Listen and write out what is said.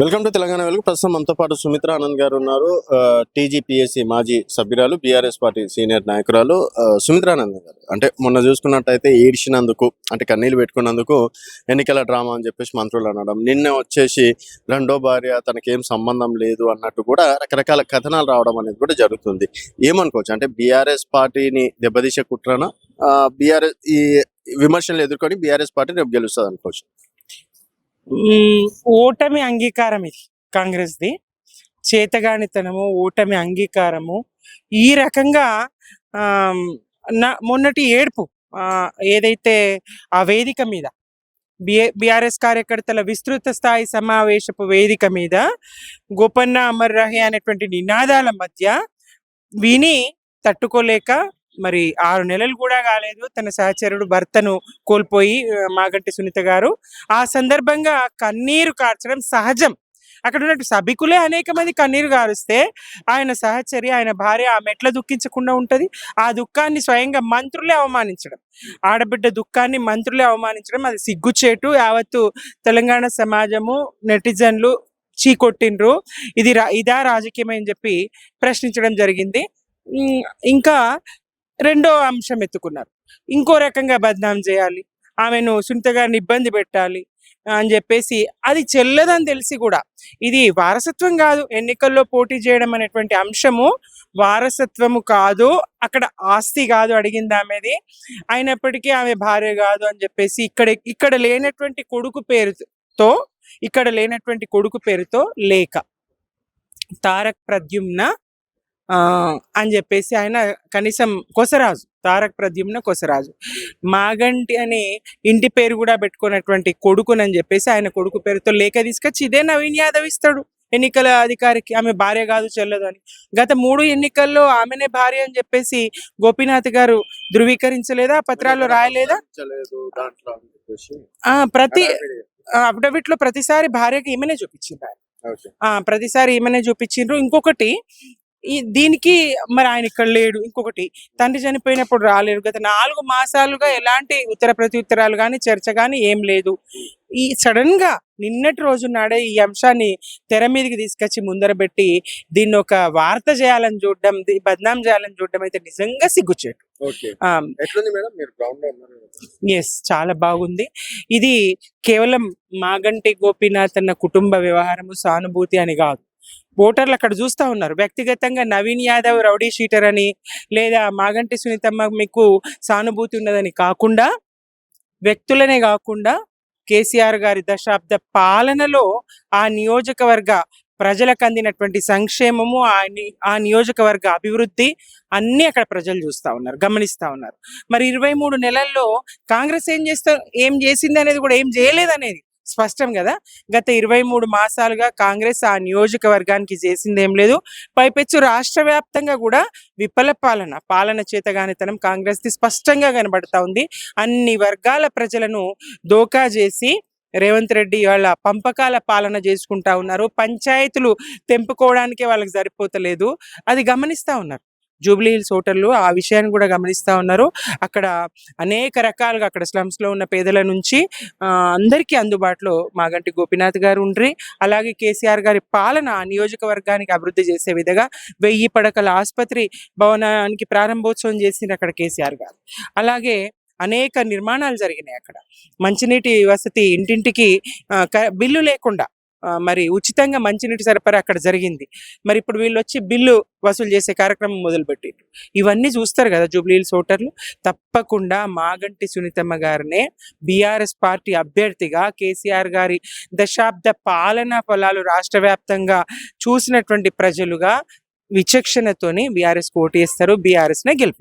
Welcome to Telangana వెలుగు. ప్రస్తుతం మనతో పాటు సుమిత్ర ఆనంద్ గారు ఉన్నారు. టీజీపీఎస్సీ మాజీ సభ్యురాలు బీఆర్ఎస్ పార్టీ సీనియర్ నాయకురాలు. ఆ, సుమిత్ర ఆనంద్ గారు అంటే మొన్న చూసుకున్నట్టయితే ఏడ్చినందుకు అంటే కన్నీళ్ళు పెట్టుకున్నందుకు ఎన్నికల డ్రామా అని చెప్పేసి మంత్రులు అనడం నిన్న వచ్చేసి రెండో భార్య తనకేం సంబంధం లేదు అన్నట్టు కూడా రకరకాల కథనాలు రావడం అనేది కూడా జరుగుతుంది. ఏమనుకోవచ్చు? అంటే బీఆర్ఎస్ పార్టీని దెబ్బతీసే కుట్రన? బీఆర్ఎస్ ఈ విమర్శలు ఎదుర్కొని బీఆర్ఎస్ పార్టీ రేపు గెలుస్తుంది అనుకోవచ్చు ఓటమి అంగీకారం ఇది కాంగ్రెస్ది. చేతగానితనము ఓటమి అంగీకారము. ఈ రకంగా నా మొన్నటి ఏడుపు ఏదైతే ఆ వేదిక మీద బిఏ బీఆర్ఎస్ కార్యకర్తల విస్తృత స్థాయి సమావేశపు వేదిక మీద గోపన్న అమర్ రహే అనేటువంటి నినాదాల మధ్య విని తట్టుకోలేక మరి ఆరు నెలలు కూడా కాలేదు. తన సహచరుడు భర్తను కోల్పోయి మాగంటి సునీత గారు. ఆ సందర్భంగా కన్నీరు కార్చడం సహజం. అక్కడ ఉన్నట్టు సభికులే అనేక మంది కన్నీరు గారుస్తే ఆయన సహచరి ఆయన భార్య ఆమె ఎట్లా దుఃఖించకుండా ఉంటది. ఆ దుఃఖాన్ని స్వయంగా మంత్రులే అవమానించడం. ఆడబిడ్డ దుఃఖాన్ని మంత్రులే అవమానించడం అది సిగ్గుచేటు యావత్తు తెలంగాణ సమాజము నెటిజన్లు చీకొట్టిండ్రు. ఇది రా ఇదా రాజకీయం అని చెప్పి ప్రశ్నించడం జరిగింది. ఇంకా రెండో అంశం ఎత్తుకున్నారు. ఇంకో రకంగా బద్నాం చేయాలి ఆమెను సునీత గారిని ఇబ్బంది పెట్టాలి అని చెప్పేసి అది చెల్లదని తెలిసి కూడా ఇది వారసత్వం కాదు ఎన్నికల్లో పోటీ చేయడం అనేటువంటి అంశము వారసత్వము కాదు అక్కడ ఆస్తి కాదు అడిగింది ఆమెది. అయినప్పటికీ ఆమె భార్య కాదు అని చెప్పేసి ఇక్కడ ఇక్కడ లేనటువంటి కొడుకు పేరుతో ఇక్కడ లేనటువంటి కొడుకు పేరుతో లేఖ. తారక్ ప్రద్యుమ్న అని చెప్పేసి ఆయన కనీసం కొసరాజు తారక్ ప్రద్యుమ్న కొసరాజు. మాగంటి అనే ఇంటి పేరు కూడా పెట్టుకున్నటువంటి కొడుకునని చెప్పేసి ఆయన కొడుకు పేరుతో లేఖ తీసుకొచ్చి ఇదే నవీన్ యాదవ్ ఇస్తాడు ఎన్నికల అధికారికి ఆమె భార్య కాదు చెల్లదు అని. గత మూడు ఎన్నికల్లో ఆమెనే భార్య అని చెప్పేసి గోపీనాథ్ గారు ధృవీకరించలేదా? ఆ పత్రాల్లో రాయలేదా ప్రతి అఫిడవిట్లో ప్రతిసారి భార్యకి ఈమెనే చూపించింది ఆయన. ప్రతిసారి ఈమెనే చూపించిండ్రు. ఇంకొకటి ఈ దీనికి మరి ఆయన ఇక్కడ లేడు. ఇంకొకటి తండ్రి చనిపోయినప్పుడు రాలేడు గత నాలుగు మాసాలుగా ఎలాంటి ఉత్తర ప్రత్యుత్తరాలు కానీ చర్చ కానీ ఏం లేదు. ఈ సడన్గా నిన్నటి రోజు నాడే ఈ అంశాన్ని తెర మీదకి తీసుకొచ్చి ముందర పెట్టి దీన్ని ఒక వార్త చేయాలని చూడడం బద్నాం చేయాలని చూడడం అయితే నిజంగా సిగ్గుచేటు. ఎస్ చాలా బాగుంది. ఇది కేవలం మాగంటి గోపీనాథ్ అన్న కుటుంబ వ్యవహారము సానుభూతి అని కాదు. ఓటర్లు అక్కడ చూస్తా ఉన్నారు. వ్యక్తిగతంగా నవీన్ యాదవ్ రౌడీ షీటర్ అని లేదా మాగంటి సునీతమ్మ మీకు సానుభూతి ఉన్నదని కాకుండా వ్యక్తులనే కాకుండా కేసీఆర్ గారి దశాబ్ద పాలనలో ఆ నియోజకవర్గ ప్రజలకు అందినటువంటి సంక్షేమము ఆ నియోజకవర్గ అభివృద్ధి అన్ని అక్కడ ప్రజలు చూస్తా ఉన్నారు గమనిస్తా ఉన్నారు. మరి ఇరవై మూడు నెలల్లో కాంగ్రెస్ ఏం చేస్తా ఏం చేసింది అనేది కూడా ఏం చేయలేదు అనేది స్పష్టం కదా? గత ఇరవై మూడు మాసాలుగా కాంగ్రెస్ ఆ నియోజకవర్గానికి చేసింది ఏం లేదు. పైపెచ్చు రాష్ట్ర వ్యాప్తంగా కూడా విఫల పాలన పాలన చేతగానితనం కాంగ్రెస్ది స్పష్టంగా కనబడతా ఉంది. అన్ని వర్గాల ప్రజలను దోకా చేసి రేవంత్ రెడ్డి వాళ్ళ పంపకాల పాలన చేసుకుంటా ఉన్నారు. పంచాయతీలు తెంపుకోవడానికే వాళ్ళకి సరిపోతలేదు. అది గమనిస్తా ఉన్నారు. జూబ్లీ హిల్స్ హోటల్లో ఆ విషయాన్ని కూడా గమనిస్తా ఉన్నారు. అక్కడ అనేక రకాలుగా అక్కడ స్లమ్స్లో ఉన్న పేదల నుంచి అందరికీ అందుబాటులో మాగంటి గోపినాథ్ గారు ఉండ్రి. అలాగే కేసీఆర్ గారి పాలన నియోజకవర్గానికి అభివృద్ధి చేసే విధంగా వెయ్యి పడకల ఆసుపత్రి భవనానికి ప్రారంభోత్సవం చేసింది అక్కడ కేసీఆర్ గారు. అలాగే అనేక నిర్మాణాలు జరిగినాయి అక్కడ. మంచినీటి వసతి ఇంటింటికి బిల్లు లేకుండా మరి ఉచితంగా మంచినీటి సరఫరా అక్కడ జరిగింది. మరి ఇప్పుడు వీళ్ళు వచ్చి బిల్లు వసూలు చేసే కార్యక్రమం మొదలుపెట్టారు ఇవన్నీ చూస్తారు కదా జూబ్లీ హిల్స్ ఓటర్లు. తప్పకుండా మాగంటి సునీతమ్మ గారినే బీఆర్ఎస్ పార్టీ అభ్యర్థిగా కేసీఆర్ గారి దశాబ్ద పాలనా ఫలాలు రాష్ట్ర వ్యాప్తంగా చూసినటువంటి ప్రజలుగా విచక్షణతోని బీఆర్ఎస్ ఓటేస్తారు బీఆర్ఎస్నే గెలిపిస్తారు.